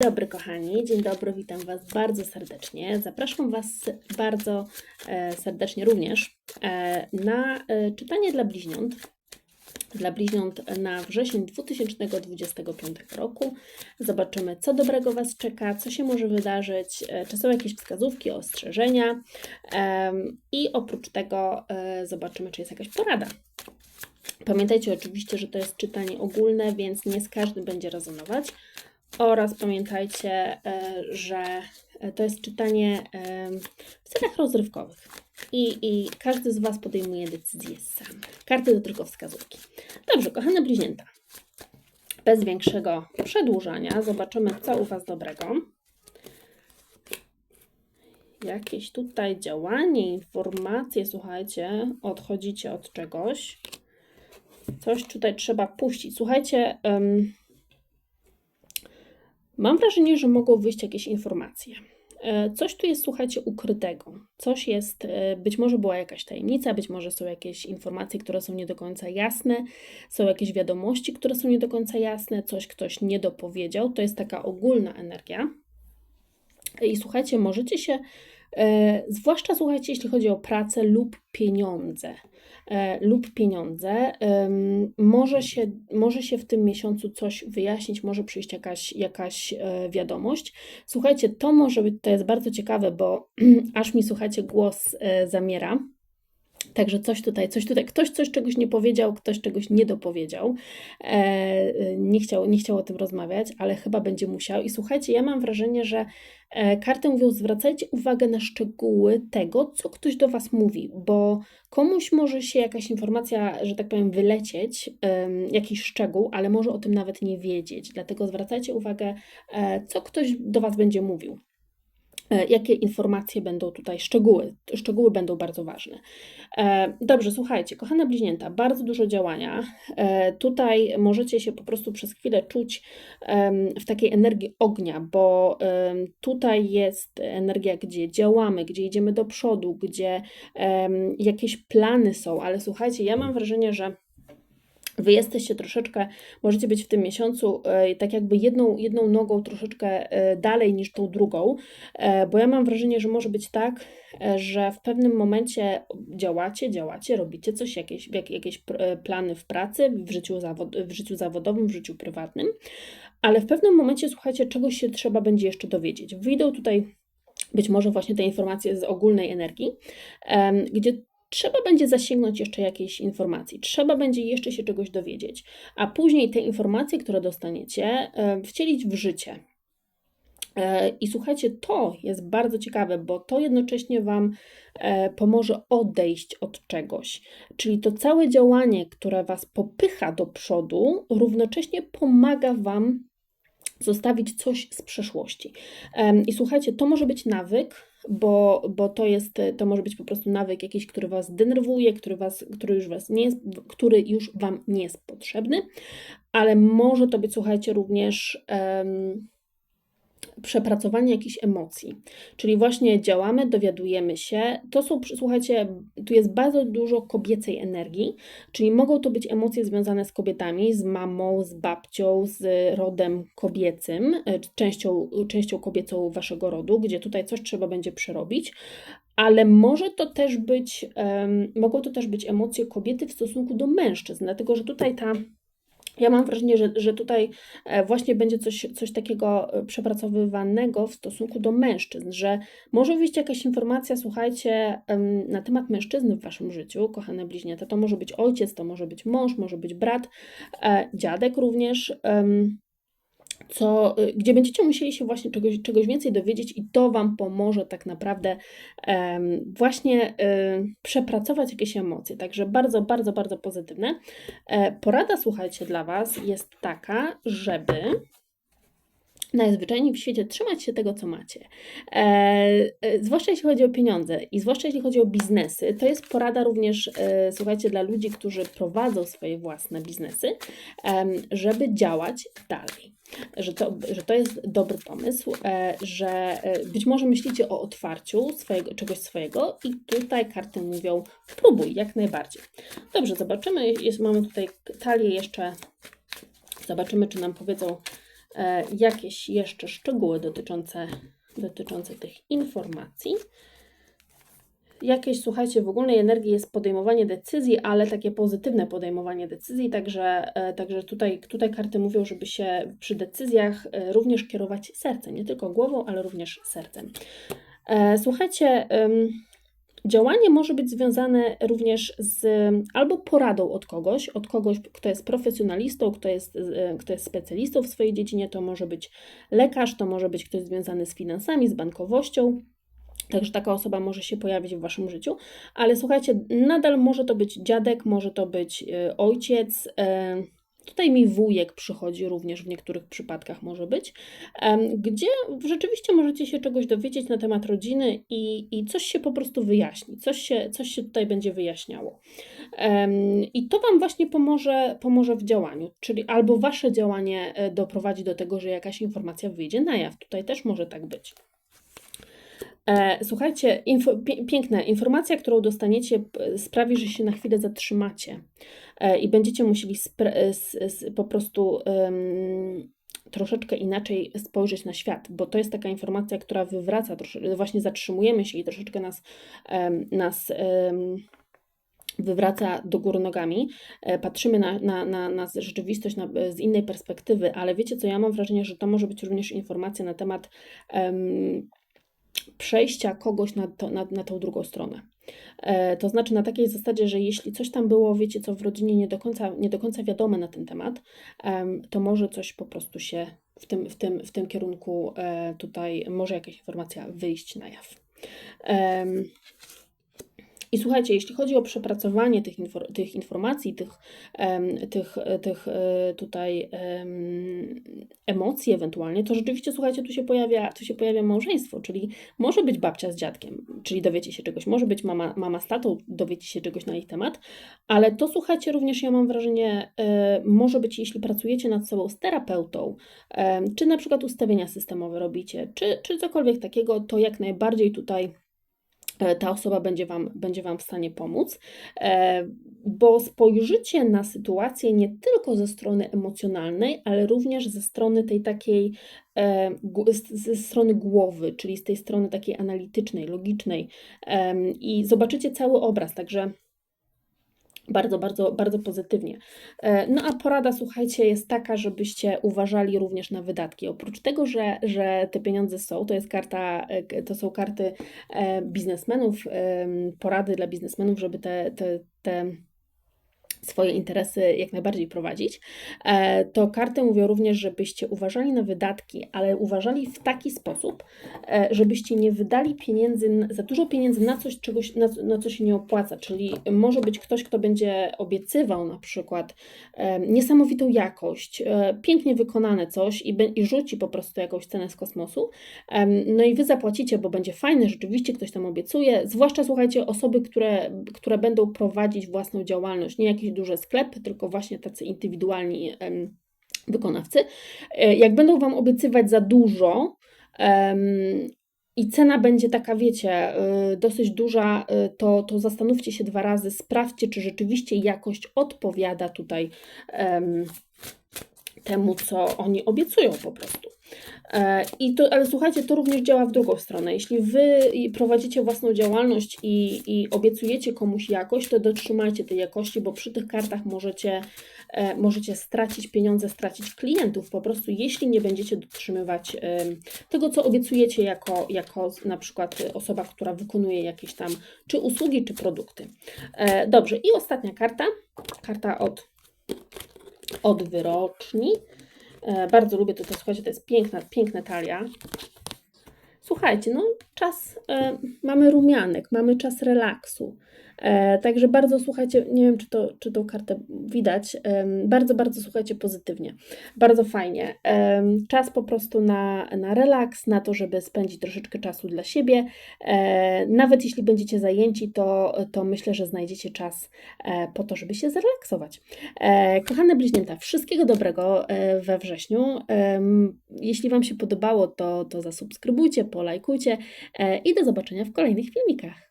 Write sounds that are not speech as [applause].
dobry, kochani. Dzień dobry, witam Was bardzo serdecznie. Zapraszam Was bardzo e, serdecznie również e, na e, czytanie dla bliźniąt. Dla bliźniąt na wrzesień 2025 roku. Zobaczymy, co dobrego Was czeka, co się może wydarzyć, czy są jakieś wskazówki, ostrzeżenia. I oprócz tego zobaczymy, czy jest jakaś porada. Pamiętajcie oczywiście, że to jest czytanie ogólne, więc nie z każdym będzie rezonować. Oraz pamiętajcie, e, że to jest czytanie e, w celach rozrywkowych. I, I każdy z Was podejmuje decyzję sam. Karty to tylko wskazówki. Dobrze, kochane bliźnięta. Bez większego przedłużania zobaczymy, co u Was dobrego. Jakieś tutaj działanie, informacje, słuchajcie, odchodzicie od czegoś. Coś tutaj trzeba puścić. Słuchajcie, em, Mam wrażenie, że mogą wyjść jakieś informacje. E, Coś tu jest, słuchajcie, ukrytego. Coś jest, e, być może była jakaś tajemnica, być może są jakieś informacje, które są nie do końca jasne, są jakieś wiadomości, które są nie do końca jasne, coś ktoś nie dopowiedział. To jest taka ogólna energia. I słuchajcie, możecie się, zwłaszcza słuchajcie, jeśli chodzi o pracę lub pieniądze, e, lub pieniądze, może, się, może się w tym miesiącu coś wyjaśnić, może przyjść jakaś, jakaś e, wiadomość. Słuchajcie, to może być, to jest bardzo ciekawe, bo [clears throat] aż mi, słuchajcie, głos e, zamiera. Także coś tutaj, coś tutaj, ktoś coś czegoś nie powiedział, ktoś czegoś nie dopowiedział, e, nie, chciał, nie chciał o tym rozmawiać, ale chyba będzie musiał. I słuchajcie, ja mam wrażenie, że e, karty mówią, zwracajcie uwagę na szczegóły tego, co ktoś do Was mówi, bo komuś może się jakaś informacja, że tak powiem, wylecieć, jakiś szczegół, ale może o tym nawet nie wiedzieć. Dlatego zwracajcie uwagę, e, co ktoś do Was będzie mówił. E, Jakie informacje będą tutaj, szczegóły, szczegóły będą bardzo ważne. E, Dobrze, słuchajcie, kochane bliźnięta, bardzo dużo działania. E, Tutaj możecie się po prostu przez chwilę czuć w takiej energii ognia, bo tutaj jest energia, gdzie działamy, gdzie idziemy do przodu, gdzie jakieś plany są, ale słuchajcie, ja mam wrażenie, że Wy jesteście troszeczkę, możecie być w tym miesiącu e, tak jakby jedną, jedną nogą troszeczkę e, dalej niż tą drugą, e, bo ja mam wrażenie, że może być tak, że w pewnym momencie działacie, działacie, robicie coś, jakieś, jak, jakieś plany w pracy, w życiu, zawod, w życiu zawodowym, w życiu prywatnym, ale w pewnym momencie, słuchajcie, czegoś się trzeba będzie jeszcze dowiedzieć. Wyjdą tutaj być może właśnie te informacje z ogólnej energii, gdzie trzeba będzie zasięgnąć jeszcze jakiejś informacji, trzeba będzie jeszcze się czegoś dowiedzieć, a później te informacje, które dostaniecie, e, wcielić w życie. E, I słuchajcie, to jest bardzo ciekawe, bo to jednocześnie Wam e, pomoże odejść od czegoś. Czyli to całe działanie, które Was popycha do przodu, równocześnie pomaga Wam zostawić coś z przeszłości. I słuchajcie, to może być nawyk, bo, bo to jest, to może być po prostu nawyk jakiś, który Was denerwuje, który, was, który, już was nie jest, który już Wam nie jest potrzebny, ale może to być, słuchajcie, również em, przepracowanie jakichś emocji. Czyli właśnie działamy, dowiadujemy się. To są, słuchajcie, tu jest bardzo dużo kobiecej energii, czyli mogą to być emocje związane z kobietami, z mamą, z babcią, z rodem kobiecym, e, częścią, częścią kobiecą waszego rodu, gdzie tutaj coś trzeba będzie przerobić. Ale może to też być, em, mogą to też być emocje kobiety w stosunku do mężczyzn, dlatego że tutaj ta ja mam wrażenie, że, że tutaj e, właśnie będzie coś, coś takiego e, przepracowywanego w stosunku do mężczyzn, że może wyjść jakaś informacja, słuchajcie, na temat mężczyzny w waszym życiu, kochane bliźnięta. To może być ojciec, to może być mąż, może być brat, e, dziadek również. Co, y, gdzie będziecie musieli się właśnie czegoś, czegoś więcej dowiedzieć, i to Wam pomoże tak naprawdę em, właśnie y, przepracować jakieś emocje. Także bardzo, bardzo, bardzo pozytywne. E, porada, słuchajcie, dla Was jest taka, żeby najzwyczajniej w świecie trzymać się tego, co macie. E, e, zwłaszcza jeśli chodzi o pieniądze i zwłaszcza jeśli chodzi o biznesy, to jest porada również, e, słuchajcie, dla ludzi, którzy prowadzą swoje własne biznesy, em, żeby działać dalej. Że to, że to jest dobry pomysł, e, że e, być może myślicie o otwarciu swojego, czegoś swojego i tutaj karty mówią próbuj, jak najbardziej. Dobrze, zobaczymy, jest, mamy tutaj talię jeszcze, zobaczymy, czy nam powiedzą e, jakieś jeszcze szczegóły dotyczące, dotyczące tych informacji. Jakieś, słuchajcie, w ogólnej energii jest podejmowanie decyzji, ale takie pozytywne podejmowanie decyzji, także, e, także tutaj, tutaj karty mówią, żeby się przy decyzjach e, również kierować sercem, nie tylko głową, ale również sercem. E, słuchajcie, działanie może być związane również z albo poradą od kogoś, od kogoś, kto jest profesjonalistą, kto jest, kto jest specjalistą w swojej dziedzinie, to może być lekarz, to może być ktoś związany z finansami, z bankowością. Także taka osoba może się pojawić w waszym życiu, ale słuchajcie, nadal może to być dziadek, może to być y, ojciec. Tutaj mi wujek przychodzi również w niektórych przypadkach może być, gdzie rzeczywiście możecie się czegoś dowiedzieć na temat rodziny i, i coś się po prostu wyjaśni, coś się, coś się tutaj będzie wyjaśniało. I to Wam właśnie pomoże, pomoże w działaniu, czyli albo Wasze działanie e, doprowadzi do tego, że jakaś informacja wyjdzie na jaw. Tutaj też może tak być. E, słuchajcie, info, piękna informacja, którą dostaniecie, sprawi, że się na chwilę zatrzymacie e, i będziecie musieli po prostu troszeczkę inaczej spojrzeć na świat, bo to jest taka informacja, która wywraca, właśnie zatrzymujemy się i troszeczkę nas, nas wywraca do góry nogami, e, patrzymy na, na, na, na rzeczywistość na, z innej perspektywy, ale wiecie co, ja mam wrażenie, że to może być również informacja na temat um, przejścia kogoś na, to, na, na tą drugą stronę. E, to znaczy na takiej zasadzie, że jeśli coś tam było, wiecie co, w rodzinie nie do końca, nie do końca wiadome na ten temat, e, to może coś po prostu się w tym, w tym, w tym kierunku e, tutaj, może jakaś informacja wyjść na jaw. I słuchajcie, jeśli chodzi o przepracowanie tych, infor tych informacji, tych, um, tych, tych e, tutaj um, emocji ewentualnie, to rzeczywiście, słuchajcie, tu się, pojawia, tu się pojawia małżeństwo, czyli może być babcia z dziadkiem, czyli dowiecie się czegoś, może być mama, mama z tatą, dowiecie się czegoś na ich temat, ale to słuchajcie, również ja mam wrażenie, e, może być, jeśli pracujecie nad sobą z terapeutą, e, czy na przykład ustawienia systemowe robicie, czy, czy cokolwiek takiego, to jak najbardziej tutaj E, ta osoba będzie wam, będzie wam w stanie pomóc, e, bo spojrzycie na sytuację nie tylko ze strony emocjonalnej, ale również ze strony tej takiej, e, ze strony głowy, czyli z tej strony takiej analitycznej, logicznej i zobaczycie cały obraz, także bardzo, bardzo, bardzo pozytywnie. E, no a porada, słuchajcie, jest taka, żebyście uważali również na wydatki. Oprócz tego, że, że te pieniądze są, to jest karta, e, to są karty e, biznesmenów, porady dla biznesmenów, żeby te, te, te swoje interesy jak najbardziej prowadzić, e, to karty mówią również, żebyście uważali na wydatki, ale uważali w taki sposób, e, żebyście nie wydali pieniędzy, za dużo pieniędzy na coś, czegoś, na, na co się nie opłaca. Czyli może być ktoś, kto będzie obiecywał na przykład e, niesamowitą jakość, pięknie wykonane coś i, i rzuci po prostu jakąś cenę z kosmosu. No i wy zapłacicie, bo będzie fajne, rzeczywiście ktoś tam obiecuje. Zwłaszcza słuchajcie, osoby, które, które będą prowadzić własną działalność, nie jakiś duże sklepy, tylko właśnie tacy indywidualni wykonawcy. E, jak będą Wam obiecywać za dużo, i cena będzie taka, wiecie, e, dosyć duża, e, to, to zastanówcie się dwa razy, sprawdźcie, czy rzeczywiście jakość odpowiada tutaj temu, co oni obiecują po prostu. E, I to, ale słuchajcie, to również działa w drugą stronę. Jeśli wy prowadzicie własną działalność i, i obiecujecie komuś jakość, to dotrzymajcie tej jakości, bo przy tych kartach możecie, e, możecie stracić pieniądze, stracić klientów po prostu, jeśli nie będziecie dotrzymywać e, tego, co obiecujecie jako, jako na przykład osoba, która wykonuje jakieś tam czy usługi, czy produkty. E, dobrze, i ostatnia karta, karta od, od wyroczni. E, bardzo lubię to, słuchajcie, to jest piękna, piękna talia. Słuchajcie, no czas, e, mamy rumianek, mamy czas relaksu. E, także bardzo słuchajcie, nie wiem czy, to, czy tą kartę widać, bardzo, bardzo słuchajcie pozytywnie, bardzo fajnie. Czas po prostu na, na relaks, na to, żeby spędzić troszeczkę czasu dla siebie. E, nawet jeśli będziecie zajęci, to, to myślę, że znajdziecie czas e, po to, żeby się zrelaksować. Kochane bliźnięta, wszystkiego dobrego we wrześniu. Jeśli Wam się podobało, to, to zasubskrybujcie, polajkujcie i do zobaczenia w kolejnych filmikach.